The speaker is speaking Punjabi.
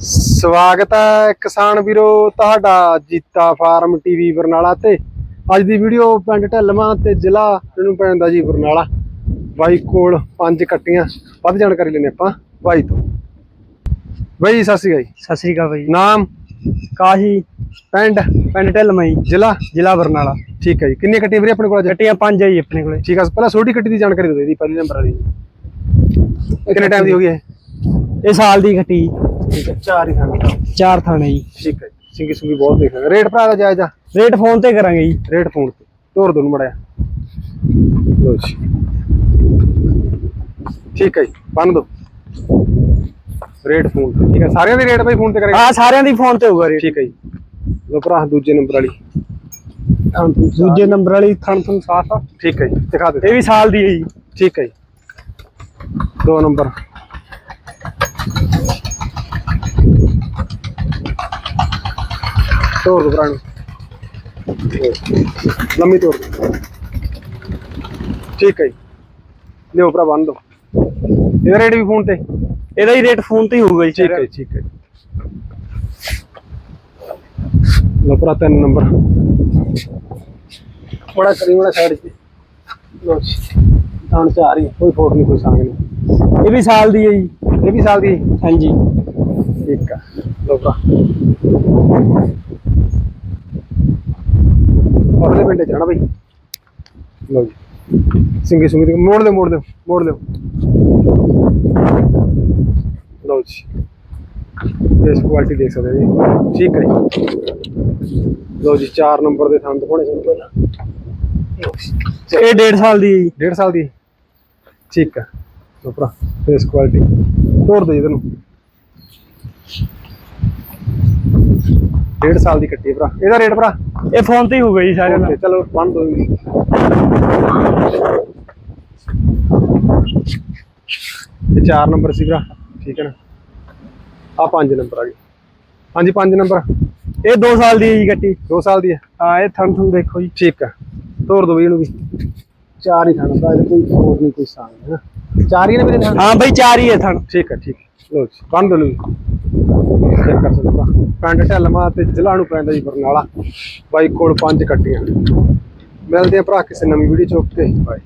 ਸਵਾਗਤ ਹੈ ਕਿਸਾਨ ਵੀਰੋ ਤੁਹਾਡਾ ਜੀਤਾ ਫਾਰਮ ਟੀਵੀ ਬਰਨਾਲਾ ਤੇ। ਅੱਜ ਦੀ ਵੀਡੀਓ ਪਿੰਡ ਢੱਲਵਾਂ ਤੇ ਜ਼ਿਲ੍ਹਾ ਇਹਨੂੰ ਪੈਂਦਾ ਜੀ ਬਰਨਾਲਾ। ਬਾਈ ਕੋਲ ਪੰਜ ਕੱਟੀਆਂ। ਵੱਧ ਜਾਣਕਾਰੀ ਲੈਣੇ ਆਪਾਂ ਬਾਈ ਤੋਂ। ਬਾਈ ਸਤਿ ਸ਼੍ਰੀ ਅਕਾਲ ਜੀ। ਸਤਿ ਸ੍ਰੀ ਅਕਾਲ ਬਾਈ। ਨਾਮ? ਕਾਹੀ। ਪਿੰਡ? ਪਿੰਡ ਢਿਲਮਈ ਜ਼ਿਲ੍ਹਾ? ਜ਼ਿਲ੍ਹਾ ਬਰਨਾਲਾ। ਠੀਕ ਹੈ ਜੀ। ਕਿੰਨੀਆਂ ਕੱਟੀਆਂ ਵੀਰੇ ਆਪਣੇ ਕੋਲ ਗੱਟੀਆਂ ਪੰਜ ਆਈ ਆਪਣੇ ਕੋਲੇ। ਠੀਕ ਹੈ ਪਹਿਲਾਂ ਛੋਟੀ ਕੱਟੀ ਦੀ ਜਾਣਕਾਰੀ ਦਿਓ ਇਹਦੀ ਪਹਿਲੀ ਨੰਬਰ ਵਾਲੀ। ਕਿੰਨੇ ਟਾਈਮ ਦੀ ਹੋ ਗਈ ਹੈ ਇਹ ਸਾਲ ਦੀ ਗੱਟੀ ਠੀਕ ਹੈ। ਚਾਰ ਹੀ ਥਾਂ ਚਾਰ ਥਾਣੇ ਜੀ। ਠੀਕ ਹੈ। ਸਿੰਗੀ ਸੁੰਗੀ ਬਹੁਤ ਦੇਖਾਂਗੇ ਰੇਟ ਭਰਾ ਦਾ ਜਾਇਜ਼ ਰੇਟ ਫੋਨ ਤੇ ਕਰਾਂਗੇ ਜੀ। ਰੇਟ ਫੋਨ ਤੇ। ਤੋਰ ਦੋ ਨੂੰ ਮੜਿਆ ਲੋ ਜੀ। ਠੀਕ ਹੈ ਜੀ। ਬੰਨ ਦੋ। ਰੇਟ ਫੋਨ ਤੇ। ਠੀਕ ਹੈ। ਸਾਰਿਆਂ ਦੇ ਰੇਟ ਭਾਈ ਫੋਨ ਤੇ ਕਰੇਗਾ? ਹਾਂ ਸਾਰਿਆਂ ਦੀ ਫੋਨ ਤੇ ਹੋਊਗਾ ਰੇਟ। ਠੀਕ ਹੈ ਜੀ। ਲੋ ਭਰਾ ਦੂਜੇ ਨੰਬਰ ਵਾਲੀ। ਦੂਜੇ ਨੰਬਰ ਵਾਲੀ ਥਣ ਥਣ ਸਾਫ਼ ਆ। ਠੀਕ ਹੈ ਜੀ। ਦਿਖਾ ਦੇ ਇਹ ਵੀ ਸਾਲ ਦੀ ਹੈ ਜੀ। ਠੀਕ ਹੈ ਜੀ। ਦੋ ਨੰਬਰ। ਤੋਰ ਦੋ ਨੂੰ ਲੰਮੀ ਦੋ। ਠੀਕ ਹੈ ਜੀ। ਲਿਓ ਭਰਾ ਬੰਨ ਦੋ। ਇਹਦਾ ਰੇਟ ਵੀ ਫੋਨ ਤੇ। ਇਹਦਾ ਹੀ ਰੇਟ ਫੋਨ ਤੇ ਹੀ ਹੋਊਗਾ ਜੀ। ਠੀਕ ਹੈ ਜੀ, ਠੀਕ ਹੈ ਲੋ ਭਰਾ ਤਿੰਨ ਨੰਬਰ। ਬੜਾ ਕਰੀ ਬੜਾ ਸਾਈਡ ਤੇ ਲੋ ਜੀ। ਤਾਂ ਚਾਰ ਹੀ। ਕੋਈ ਫੋਟ ਨਹੀਂ ਕੋਈ ਸੰਗ ਨਹੀਂ। ਇਹ ਵੀ ਸਾਲ ਦੀ ਹੈ ਜੀ। ਇਹ ਵੀ ਸਾਲ ਦੀ? ਹਾਂਜੀ। ਠੀਕ ਆ ਲੋ ਭਰਾ। ਅਗਲੇ ਪਿੰਡੇ ਜਾਣਾ ਬਈ। ਲੋ ਜੀ। ਸਿੰਗੀ ਸੁੰਗੀ ਮੋੜ ਦੇ ਮੋੜ ਦੇ ਮੋੜ ਦੇ ਲੋ ਜੀ। ਇਸ ਕੁਆਲਿਟੀ ਦੇਖ ਸਕਦੇ ਹੋ ਜੀ। ਠੀਕ ਹੈ ਜੀ। ਲੋ ਜੀ 4 ਨੰਬਰ ਦੇ ਥੰਦ ਹੋਣੇ ਸਾਨੂੰ ਪਹਿਲਾਂ ਲਓ ਜੀ। ਇਹ ਡੇਢ ਸਾਲ ਦੀ ਹੈ ਜੀ। ਸਾਲ ਦੀ ਠੀਕ ਆ ਲੋ ਭਰਾ ਫੇਸ ਕੁਆਲਿਟੀ ਤੋੜ ਦੇ ਇਹਨੂੰ। ਡੇਢ ਸਾਲ ਦੀ ਕੱਟੀ ਹੈ ਭਰਾ। ਇਹਦਾ ਰੇਟ ਭਰਾ? ਇਹ ਫੋਨ ਤੇ ਹੀ ਹੋਊਗਾ ਜੀ ਸਾਰਿਆਂ ਦਾ। ਚਲੋ ਬੰਦ ਦੋ ਜੀ ਇਹ 4 ਨੰਬਰ ਸੀ ਭਰਾ ਠੀਕ ਹੈ ਨਾ? ਆ 5 ਨੰਬਰ ਆ ਗਈ ਹਾਂਜੀ 5 ਨੰਬਰ। ਇਹ 2 ਸਾਲ ਦੀ ਹੈ ਜੀ ਗੱਟੀ 2 ਸਾਲ ਦੀ ਹੈ? ਹਾਂ ਇਹ ਥਣ ਥਣ ਦੇਖੋ ਜੀ। ਠੀਕ ਆ ਤੋੜ ਦੋ ਵੀ ਇਹਨੂੰ ਵੀ। ਚਾਰ ਹੀ ਖਾਣਾ ਭਰਾ ਇਹਦੇ ਕੋਈ ਹੋਰ ਨਹੀਂ ਕੋਈ ਸਾਂਗ ਹੈ ਨਾ। ਚਾਰ ਹੀ ਨੇ ਮੇਰੇ ਨਾਲ? ਹਾਂ ਬਾਈ ਚਾਰ ਹੀ ਹੈ ਥਣ। ਠੀਕ ਹੈ ਠੀਕ ਲੋ ਜੀ ਬੰਦ ਲਓ ਜੀ ਚੈੱਕ ਕਰ ਸਕਦੇ ਹੋ ਪਿੰਡ ਢਲਮਾ ਤੇ ਜ਼ਿਲ੍ਹਾ ਨੂੰ ਪੈਂਦਾ ਜੀ ਬਰਨਾਲਾ। ਬਾਈ ਕੋਲ ਪੰਜ ਕੱਟੀਆਂ। ਮਿਲਦੇ ਆ ਭਰਾ ਕਿਸੇ ਨਵੀਂ ਵੀਡੀਓ ਚ। Okay bye